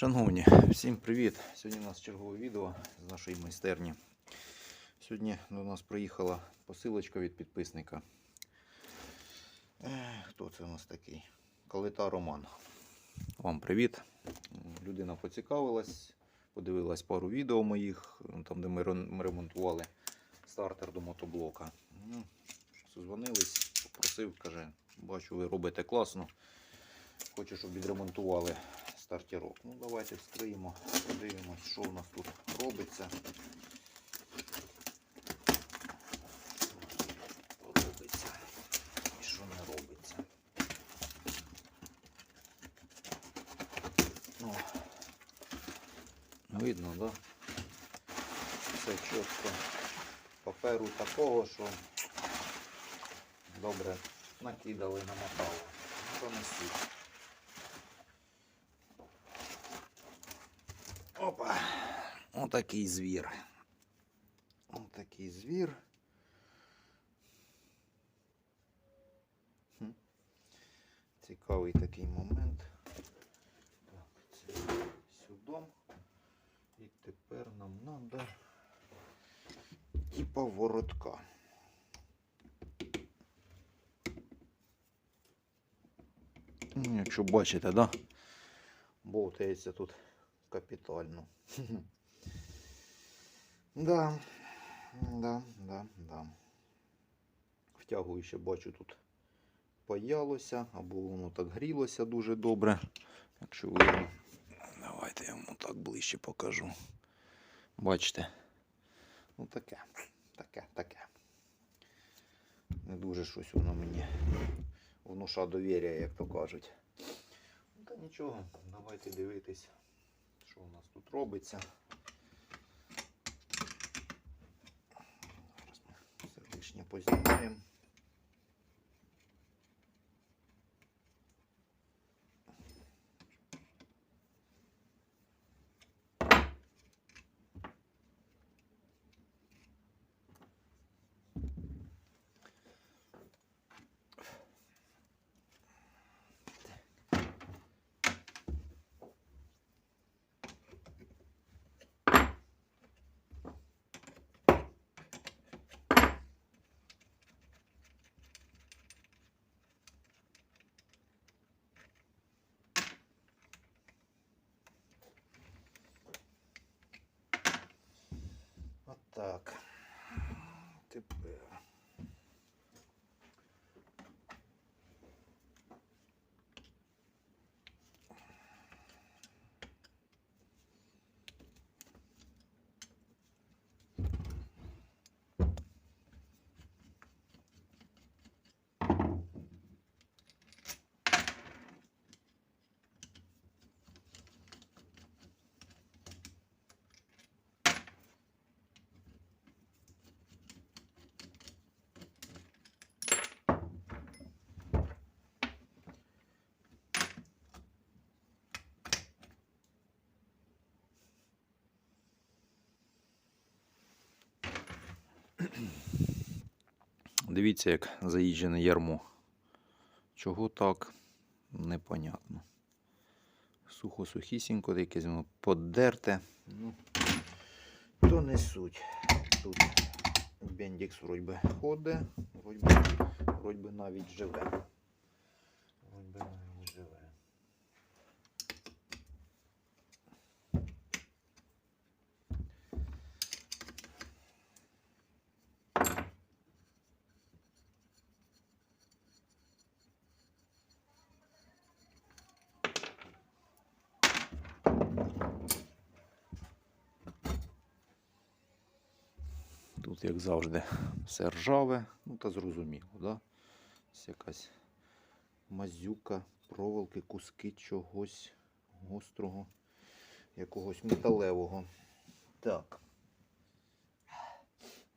Шановні, всім привіт! Сьогодні у нас чергове відео з нашої майстерні. Сьогодні до нас приїхала посилочка від підписника. Хто це у нас такий? Калита Роман. Вам привіт. Людина поцікавилась, подивилась пару відео моїх, там де ми ремонтували стартер до мотоблока. Ну, Созвонились, попросив, каже, бачу, ви робите класно. Хочу, щоб відремонтували стартерок. Ну, давайте вскриємо, подивимось, що у нас тут робиться. Робиться і що не робиться. Ну, видно, да? Все чітко. Паперу такого, що добре накидали, намотали. Ну, то не суть. Опа. Отакий звір. Отакий звір. Хм. Цікавий такий момент. Так, це сюди. І тепер нам треба типа воротка. Ну, Якщо бачите, да? Болтається тут капітально. Да, да, да, да. Втягую ще бачу тут паялося, або воно так грілося дуже добре. Якщо видно. Давайте я вам так ближче покажу. Бачите? Ну таке, таке, таке. Не дуже щось воно мені внуша довір'я, як то кажуть. Ну та нічого, давайте дивитись, що у нас тут робиться. Зараз познімаємо. Отак. Тепер. Дивіться, як заїжджене ярмо. Чого так? Непонятно. Сухо-сухісінько, якесь воно подерте. Ну, то не суть. Тут бендікс вроді ходить, вроді навіть живе. Вроді би навіть живе. Тут, як завжди, все ржаве, ну та зрозуміло, да? Ось якась мазюка, проволоки, куски чогось гострого, якогось металевого. Так.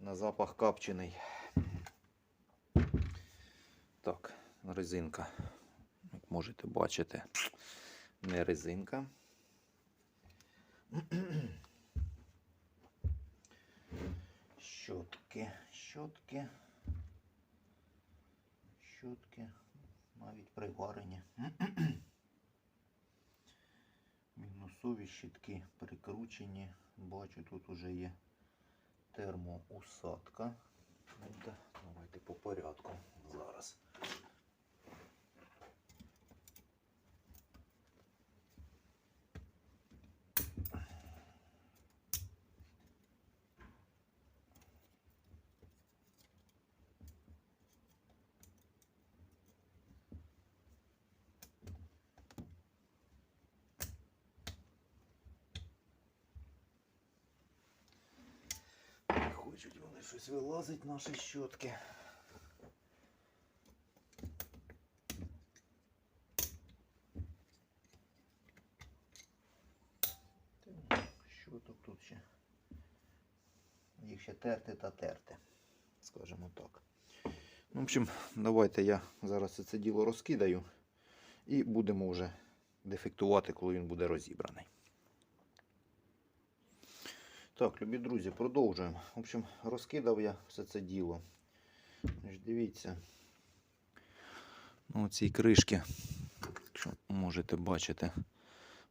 На запах капчений. Так, резинка. Як можете бачити, не резинка. Щотки, щотки. Щотки. Навіть приварені. Мінусові щітки прикручені. Бачу, тут уже є термоусадка. Давайте по порядку зараз. Не хочуть вони щось вилазить, наші щотки. Щоток тут ще. Їх ще терти та терти. Скажімо так. Ну, в общем, давайте я зараз це діло розкидаю і будемо вже дефектувати, коли він буде розібраний. Так, любі друзі, продовжуємо. В общем, розкидав я все це діло. Дивіться. Ну, ці кришки, якщо можете бачити,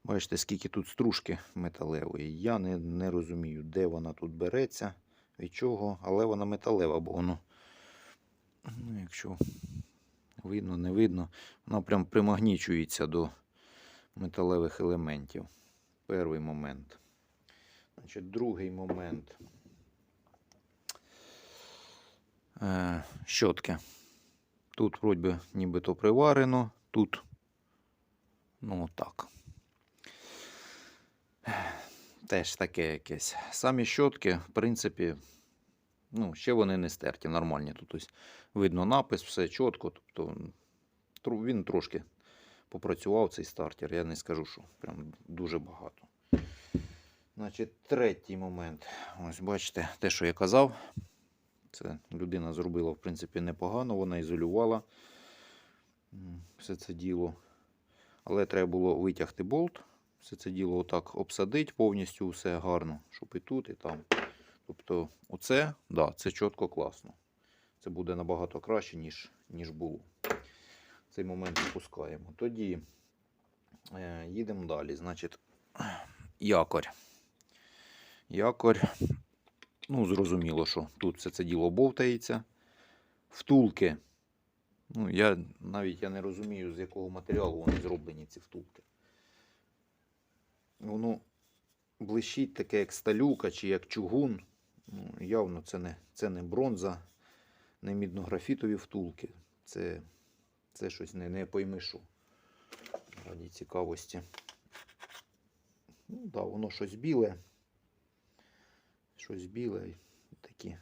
бачите, скільки тут стружки металевої. Я не, не розумію, де вона тут береться, від чого, але вона металева, бо воно, ну, якщо видно, не видно, вона прям примагнічується до металевих елементів. Перший момент. Значить, другий момент. Е, щотки. Тут вроді нібито приварено, тут ну так. Теж таке якесь. Самі щотки, в принципі, ну, ще вони не стерті, нормальні. Тут ось видно напис, все чітко. Тобто він трошки попрацював цей стартер. Я не скажу, що прям дуже багато. Значить, третій момент. Ось бачите, те, що я казав. Це людина зробила, в принципі, непогано, вона ізолювала все це діло. Але треба було витягти болт, все це діло отак обсадити повністю все гарно, щоб і тут, і там. Тобто, оце, да, це чітко класно. Це буде набагато краще, ніж, ніж було. Цей момент відпускаємо. Тоді е, їдемо далі. Значить, якорь. Якорь. Ну, зрозуміло, що тут все це діло бовтається. Втулки. Ну, я навіть я не розумію, з якого матеріалу вони зроблені, ці втулки. Воно блищить таке, як сталюка чи як чугун. Ну, явно це не, це не бронза, не міднографітові втулки. Це, це щось не, не пойми що. Раді цікавості. Ну, да, воно щось біле. Щось біле, такі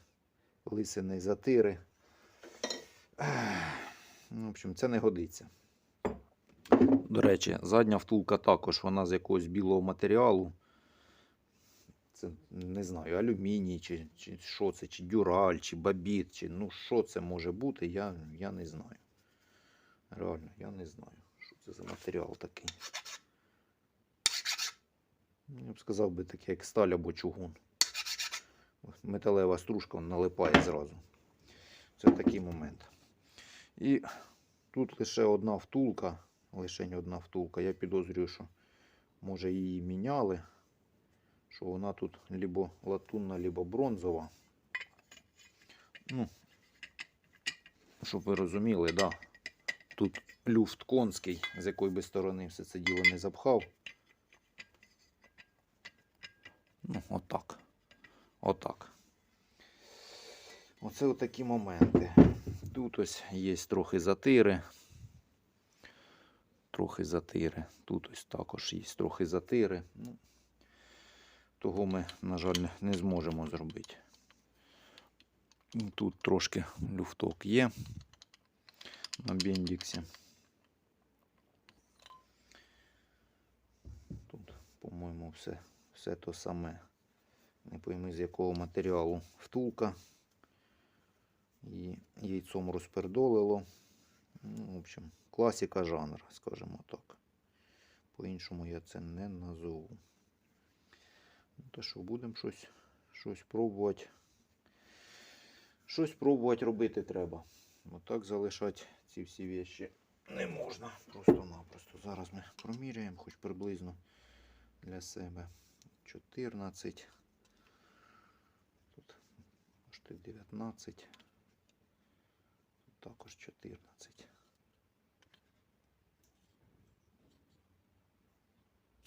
лисини затири. Ну, в общем, це не годиться. До речі, задня втулка також, вона з якогось білого матеріалу. Це не знаю, алюміній, чи, чи що це, чи дюраль, чи бабіт, чи ну що це може бути, я, я не знаю. Реально, я не знаю, що це за матеріал такий. Ну, Я б сказав би таке, як сталь або чугун. Металева стружка налипає зразу. Це такий момент. І тут лише одна втулка, лише одна втулка. Я підозрюю, що може її міняли. Що вона тут либо латунна, либо бронзова. Ну, щоб ви розуміли, да. Тут люфт конський, з якої би сторони все це діло не запхав. Ну, отак. Отак. Оце отакі моменти. Тут ось є трохи затири. Трохи затири. Тут ось також є трохи затири. Ну, того ми, на жаль, не- зможемо зробити. Тут трошки люфток є на бендіксі. Тут, по-моєму, все, все то саме. Не пойми з якого матеріалу втулка. І яйцом розпердолило. Ну, в общем, класика жанра, скажімо так. По-іншому я це не назову. Ну, то що, будемо щось, щось пробувати. Щось пробувати робити треба. Отак залишати ці всі вещі не можна. Просто-напросто. Зараз ми проміряємо, хоч приблизно для себе. 14. Тут почти 19. Тут також 14.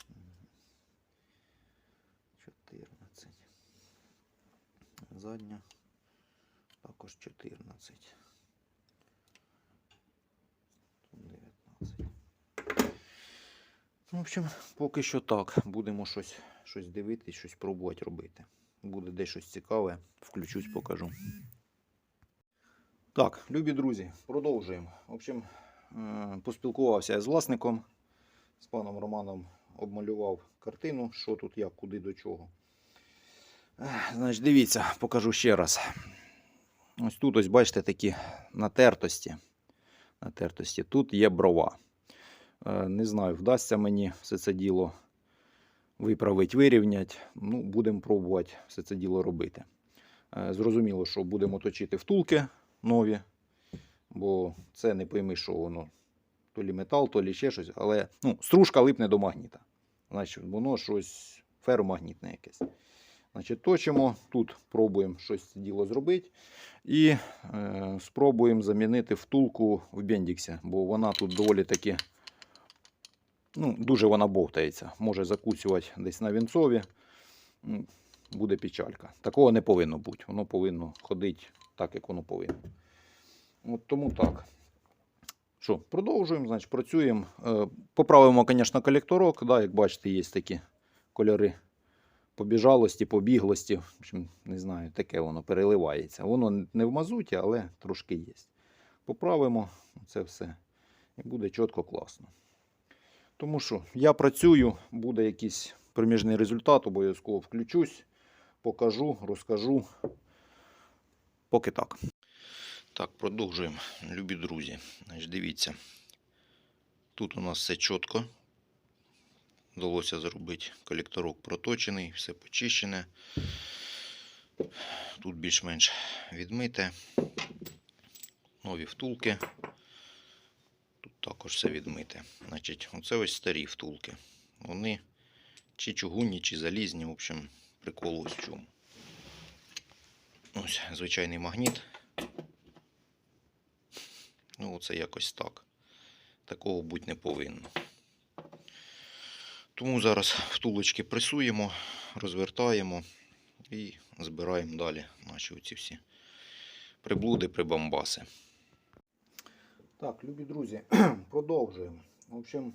Мгм. 14. Задня також 14. Тут 19. Ну, В общем, поки що так. Будемо щось, щось дивитись, щось пробувати робити. Буде десь щось цікаве, включусь, покажу. Так, любі друзі, продовжуємо. В общем, е, поспілкувався я з власником, з паном Романом обмалював картину, що тут, як, куди, до чого. Значить, дивіться, покажу ще раз. Ось тут, ось бачите, такі натертості. натертості. Тут є брова. Е, Не знаю, вдасться мені все це діло виправити, вирівняти. Ну, будемо пробувати все це діло робити. Е, Зрозуміло, що будемо точити втулки нові, бо це не пойми, що воно. То лі метал, то лі ще щось, але ну, стружка липне до магніта. Значить, воно щось феромагнітне якесь. Значить, точимо, тут пробуємо щось це діло зробити. І е, спробуємо замінити втулку в бендіксі, бо вона тут доволі таки ну, дуже вона бовтається. Може закусювати десь на вінцові. Буде печалька. Такого не повинно бути. Воно повинно ходити так, як воно повинно. От тому так. Що, продовжуємо, значить, працюємо. Е, Поправимо, звісно, колекторок. Да, як бачите, є такі кольори побіжалості, побіглості. В общем, не знаю, таке воно переливається. Воно не в мазуті, але трошки є. Поправимо це все. І буде чітко класно. Тому що я працюю, буде якийсь проміжний результат, обов'язково включусь, покажу, розкажу. Поки так. Так, продовжуємо, любі друзі. Значить, дивіться. Тут у нас все чітко. Вдалося зробити колекторок проточений, все почищене. Тут більш-менш відмите. Нові втулки. Також все відмите. Значить, оце ось старі втулки. Вони чи чугунні, чи залізні, в общем, прикол ось чому. Ось звичайний магніт. Ну, оце якось так. Такого бути не повинно. Тому зараз втулочки пресуємо, розвертаємо і збираємо далі наші оці всі приблуди, прибамбаси. Так, любі друзі, продовжуємо. В общем,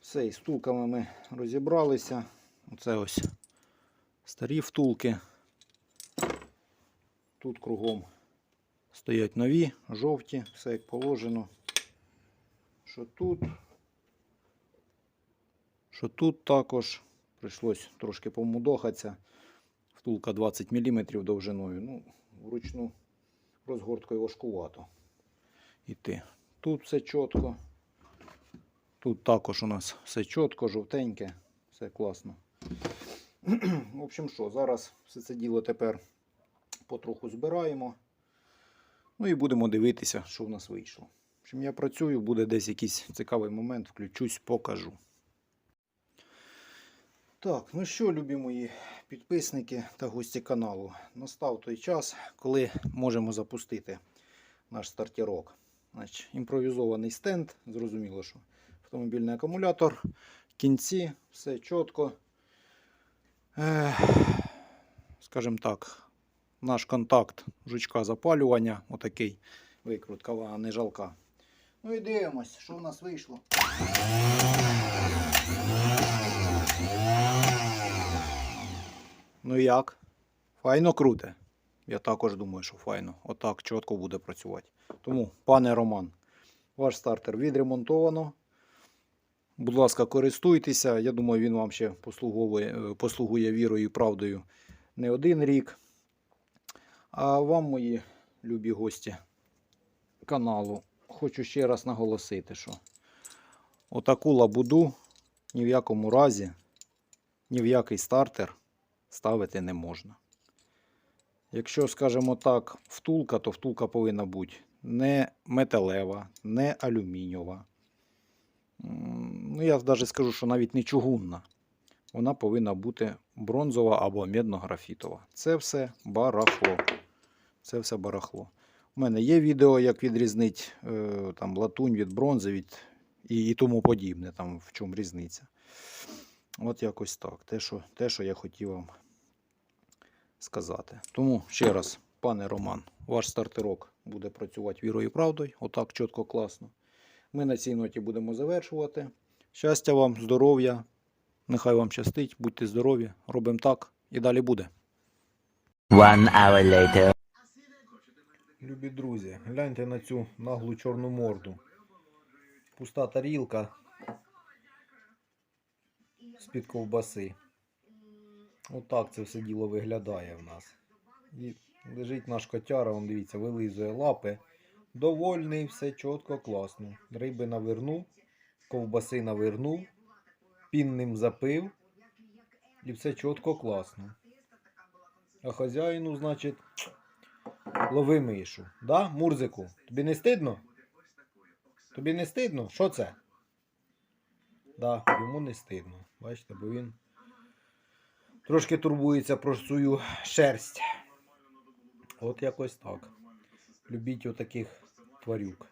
все, із втулками ми розібралися. Оце ось старі втулки. Тут кругом стоять нові, жовті, все як положено. Що тут? Що тут також прийшлось трошки помудохатися. Втулка 20 мм довжиною. Ну, вручну розгорткою важкувато іти. Тут все чітко. Тут також у нас все чітко, жовтеньке, все класно. В общем, що, зараз все це діло тепер потроху збираємо. Ну і будемо дивитися, що в нас вийшло. В общем, я працюю, буде десь якийсь цікавий момент, включусь, покажу. Так, ну що, любі мої підписники та гості каналу, настав той час, коли можемо запустити наш стартірок. Значить, імпровізований стенд, зрозуміло, що автомобільний акумулятор, кінці, все чітко. Скажімо так, наш контакт жучка запалювання, отакий викрутка, вона не жалка. Ну і дивимось, що в нас вийшло. Ну як? Файно круте? Я також думаю, що файно. Отак чітко буде працювати. Тому, пане Роман, ваш стартер відремонтовано. Будь ласка, користуйтеся. Я думаю, він вам ще е, послугує вірою і правдою не один рік. А вам, мої любі гості каналу, хочу ще раз наголосити, що отаку лабуду ні в якому разі, ні в який стартер ставити не можна. Якщо, скажімо так, втулка, то втулка повинна бути не металева, не алюмінієва. Ну, я навіть скажу, що навіть не чугунна. вона повинна бути бронзова або медно-графітова. Це все барахло. Це все барахло. У мене є відео, як відрізнити е, там, латунь від бронзи від, і, і тому подібне, там, в чому різниця. От якось так. Те, що, те, що я хотів вам сказати. Тому ще раз, пане Роман, ваш стартерок буде працювати вірою і правдою. Отак чітко, класно. Ми на цій ноті будемо завершувати. Щастя вам, здоров'я. Нехай вам щастить, будьте здорові, робимо так і далі буде. One hour later. Любі друзі, гляньте на цю наглу чорну морду. Пуста тарілка з-під ковбаси. Отак це все діло виглядає в нас. І лежить наш котяра, он дивіться, вилизує лапи. Довольний, все чітко, класно. Риби навернув, ковбаси навернув, пінним запив. І все чітко, класно. А хазяїну, значить, лови мишу. Да, Мурзику? Тобі не стидно? Тобі не стидно? Що це? Да, йому не стидно. Бачите, бо він трошки турбується про свою шерсть. От якось так. Любіть отаких тварюк.